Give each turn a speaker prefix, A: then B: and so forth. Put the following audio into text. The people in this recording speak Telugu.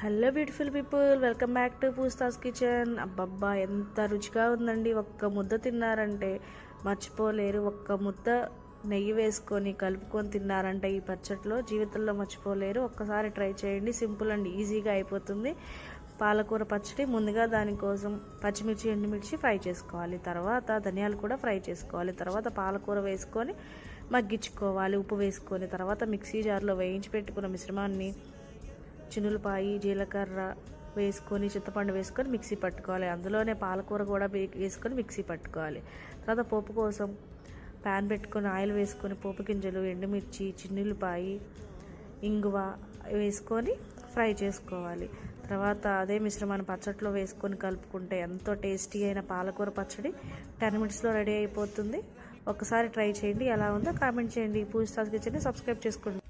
A: Hello beautiful people welcome back to పూస్తాస్ kitchen అబ్బబ్బా ఎంత రుచిగా ఉందండి. ఒక్క ముద్ద తిన్నారంటే మర్చిపోలేరు. ఒక్క ముద్ద నెయ్యి వేసుకొని కలుపుకొని తిన్నారంటే ఈ పచ్చట్లో జీవితంలో మర్చిపోలేరు. ఒక్కసారి ట్రై చేయండి. సింపుల్ అండ్ ఈజీగా అయిపోతుంది. పాలకూర పచ్చడి ముందుగా దానికోసం పచ్చిమిర్చి ఎండుమిర్చి ఫ్రై చేసుకోవాలి. తర్వాత ధనియాలు కూడా ఫ్రై చేసుకోవాలి. తర్వాత పాలకూర వేసుకొని మగ్గించుకోవాలి. ఉప్పు వేసుకొని తర్వాత మిక్సీ జార్లో వేయించి పెట్టుకున్న మిశ్రమాన్ని చినులపాయి జీలకర్ర వేసుకొని చింతపండు వేసుకొని మిక్సీ పట్టుకోవాలి. అందులోనే పాలకూర కూడా వేసుకొని మిక్సీ పట్టుకోవాలి. తర్వాత పోపు కోసం ప్యాన్ పెట్టుకొని ఆయిల్ వేసుకొని పోపు గింజలు ఎండుమిర్చి చిన్నులపాయి ఇంగువ వేసుకొని ఫ్రై చేసుకోవాలి. తర్వాత అదే మిశ్రమాన్ని పచ్చట్లో వేసుకొని కలుపుకుంటే ఎంతో టేస్టీ అయిన పాలకూర పచ్చడి టెన్ మినిట్స్లో రెడీ అయిపోతుంది. ఒకసారి ట్రై చేయండి. ఎలా ఉందో కామెంట్ చేయండి. పూజ కిచెన్ని సబ్స్క్రైబ్ చేసుకోండి.